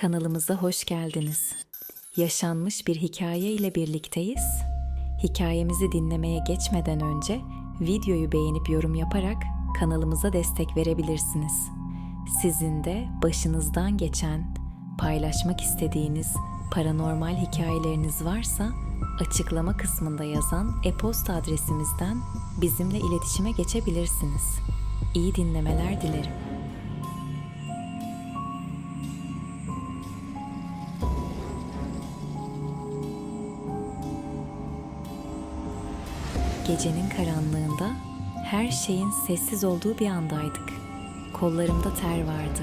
Kanalımıza hoş geldiniz. Yaşanmış bir hikaye ile birlikteyiz. Hikayemizi dinlemeye geçmeden önce videoyu beğenip yorum yaparak kanalımıza destek verebilirsiniz. Sizin de başınızdan geçen, paylaşmak istediğiniz paranormal hikayeleriniz varsa açıklama kısmında yazan e-posta adresimizden bizimle iletişime geçebilirsiniz. İyi dinlemeler dilerim. Gecenin karanlığında her şeyin sessiz olduğu bir andaydık. Kollarımda ter vardı.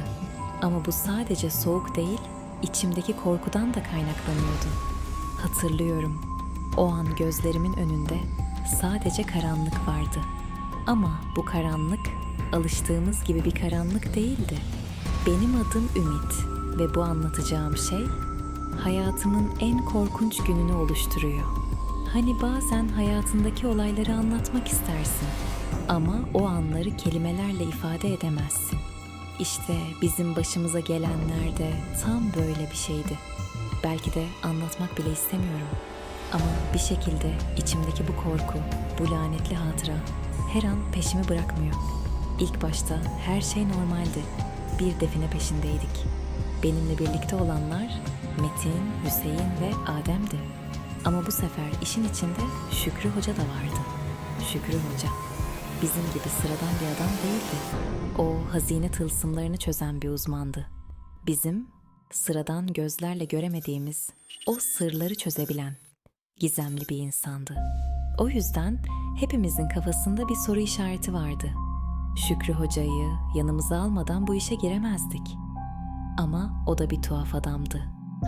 Ama bu sadece soğuk değil, içimdeki korkudan da kaynaklanıyordu. Hatırlıyorum. O an gözlerimin önünde sadece karanlık vardı. Ama bu karanlık alıştığımız gibi bir karanlık değildi. Benim adım Ümit ve bu anlatacağım şey hayatımın en korkunç gününü oluşturuyor. Hani bazen hayatındaki olayları anlatmak istersin ama o anları kelimelerle ifade edemezsin. İşte bizim başımıza gelenler de tam böyle bir şeydi. Belki de anlatmak bile istemiyorum. Ama bir şekilde içimdeki bu korku, bu lanetli hatıra her an peşimi bırakmıyor. İlk başta her şey normaldi. Bir define peşindeydik. Benimle birlikte olanlar Metin, Hüseyin ve Adem'di. Ama bu sefer işin içinde Şükrü Hoca da vardı. Şükrü Hoca. Bizim gibi sıradan bir adam değildi. O hazine tılsımlarını çözen bir uzmandı. Bizim sıradan gözlerle göremediğimiz o sırları çözebilen gizemli bir insandı. O yüzden hepimizin kafasında bir soru işareti vardı. Şükrü Hoca'yı yanımıza almadan bu işe giremezdik. Ama o da bir tuhaf adamdı.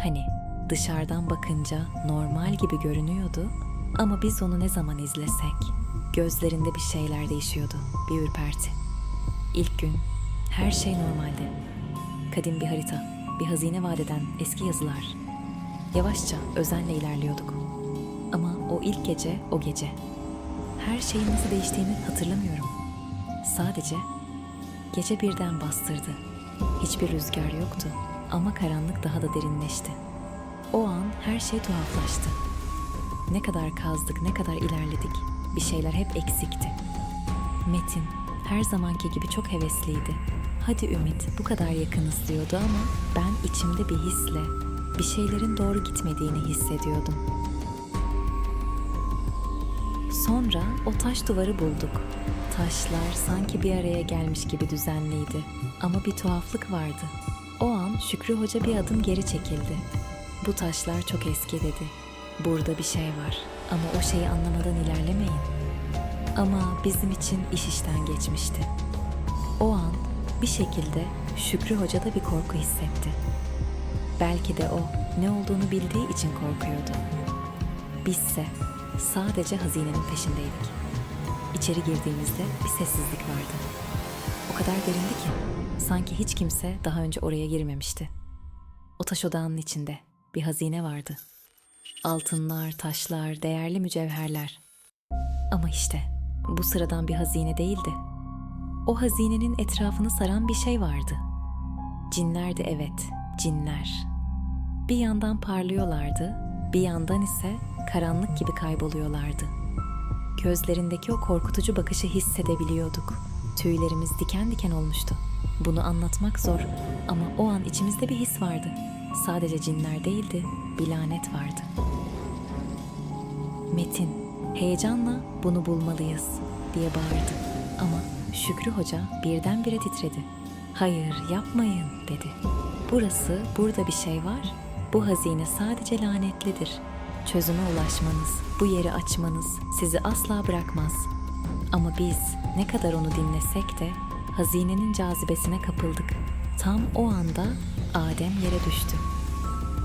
Hani dışarıdan bakınca normal gibi görünüyordu ama biz onu ne zaman izlesek gözlerinde bir şeyler değişiyordu. Bir ürperti. İlk gün her şey normaldi. Kadim bir harita, bir hazine vadeden eski yazılar. Yavaşça özenle ilerliyorduk. Ama o ilk gece o gece. Her şeyin nasıl değiştiğini hatırlamıyorum. Sadece gece birden bastırdı. Hiçbir rüzgar yoktu ama karanlık daha da derinleşti. O an her şey tuhaflaştı. Ne kadar kazdık, ne kadar ilerledik. Bir şeyler hep eksikti. Metin her zamanki gibi çok hevesliydi. Hadi Ümit bu kadar yakınız diyordu ama ben içimde bir hisle bir şeylerin doğru gitmediğini hissediyordum. Sonra o taş duvarı bulduk. Taşlar sanki bir araya gelmiş gibi düzenliydi. Ama bir tuhaflık vardı. O an Şükrü Hoca bir adım geri çekildi. Bu taşlar çok eski dedi. Burada bir şey var ama o şeyi anlamadan ilerlemeyin. Ama bizim için iş işten geçmişti. O an bir şekilde Şükrü Hoca da bir korku hissetti. Belki de o ne olduğunu bildiği için korkuyordu. Bizse sadece hazinenin peşindeydik. İçeri girdiğimizde bir sessizlik vardı. O kadar derindi ki sanki hiç kimse daha önce oraya girmemişti. O taş odağının içinde bir hazine vardı. Altınlar, taşlar, değerli mücevherler. Ama işte bu sıradan bir hazine değildi. O hazinenin etrafını saran bir şey vardı. Cinlerdi evet, cinler. Bir yandan parlıyorlardı, bir yandan ise karanlık gibi kayboluyorlardı. Gözlerindeki o korkutucu bakışı hissedebiliyorduk. Tüylerimiz diken diken olmuştu. Bunu anlatmak zor ama o an içimizde bir his vardı. Sadece cinler değildi, bir lanet vardı. Metin, heyecanla bunu bulmalıyız diye bağırdı. Ama Şükrü Hoca birdenbire titredi. Hayır, yapmayın dedi. Burası, burada bir şey var. Bu hazine sadece lanetlidir. Çözüme ulaşmanız, bu yeri açmanız sizi asla bırakmaz. Ama biz ne kadar onu dinlesek de hazinenin cazibesine kapıldık. Tam o anda Adem yere düştü.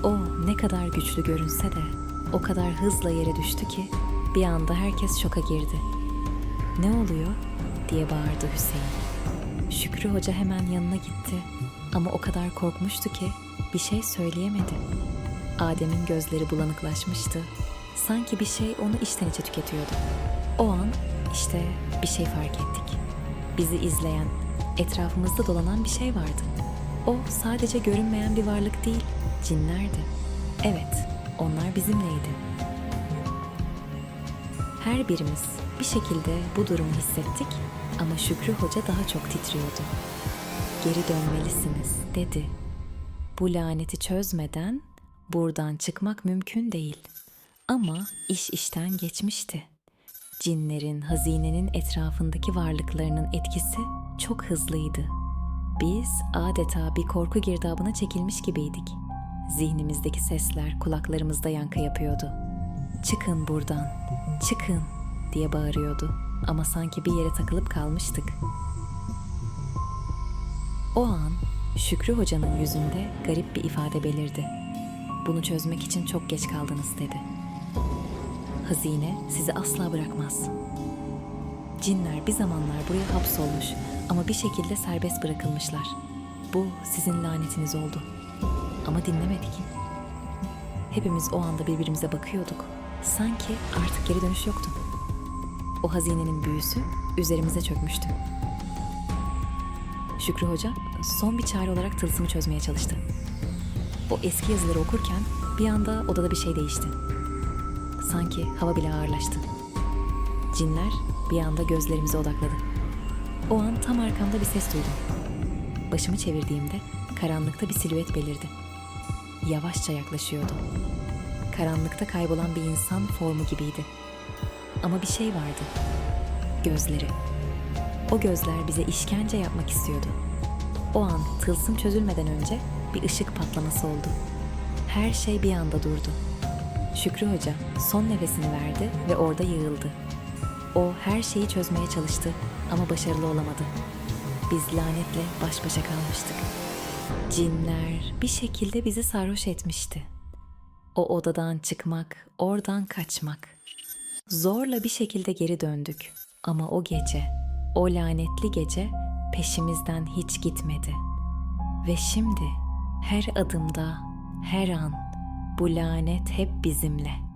O ne kadar güçlü görünse de o kadar hızla yere düştü ki bir anda herkes şoka girdi. Ne oluyor diye bağırdı Hüseyin. Şükrü Hoca hemen yanına gitti ama o kadar korkmuştu ki bir şey söyleyemedi. Adem'in gözleri bulanıklaşmıştı. Sanki bir şey onu içten içe tüketiyordu. O an işte bir şey fark ettik. Bizi izleyen, etrafımızda dolanan bir şey vardı. O sadece görünmeyen bir varlık değil, cinlerdi. Evet, onlar bizimleydi. Her birimiz bir şekilde bu durumu hissettik ama Şükrü Hoca daha çok titriyordu. Geri dönmelisiniz dedi. Bu laneti çözmeden buradan çıkmak mümkün değil. Ama iş işten geçmişti. Cinlerin, hazinenin etrafındaki varlıklarının etkisi çok hızlıydı. Biz adeta bir korku girdabına çekilmiş gibiydik. Zihnimizdeki sesler kulaklarımızda yankı yapıyordu. Çıkın buradan, çıkın diye bağırıyordu. Ama sanki bir yere takılıp kalmıştık. O an Şükrü Hoca'nın yüzünde garip bir ifade belirdi. Bunu çözmek için çok geç kaldınız dedi. Hazine sizi asla bırakmaz. Cinler bir zamanlar buraya hapsolmuş ama bir şekilde serbest bırakılmışlar. Bu sizin lanetiniz oldu. Ama dinlemedik. Hepimiz o anda birbirimize bakıyorduk. Sanki artık geri dönüş yoktu. O hazinenin büyüsü üzerimize çökmüştü. Şükrü Hoca son bir çare olarak tılsımı çözmeye çalıştı. O eski yazıları okurken bir anda odada bir şey değişti. Sanki hava bile ağırlaştı. Cinler bir anda gözlerimize odakladı. O an tam arkamda bir ses duydum. Başımı çevirdiğimde karanlıkta bir silüet belirdi. Yavaşça yaklaşıyordu. Karanlıkta kaybolan bir insan formu gibiydi. Ama bir şey vardı. Gözleri. O gözler bize işkence yapmak istiyordu. O an tılsım çözülmeden önce bir ışık patlaması oldu. Her şey bir anda durdu. Şükrü Hoca son nefesini verdi ve orada yığıldı. O her şeyi çözmeye çalıştı ama başarılı olamadı. Biz lanetle baş başa kalmıştık. Cinler bir şekilde bizi sarhoş etmişti. O odadan çıkmak, oradan kaçmak. Zorla bir şekilde geri döndük. Ama o gece, o lanetli gece peşimizden hiç gitmedi. Ve şimdi her adımda, her an bu lanet hep bizimle.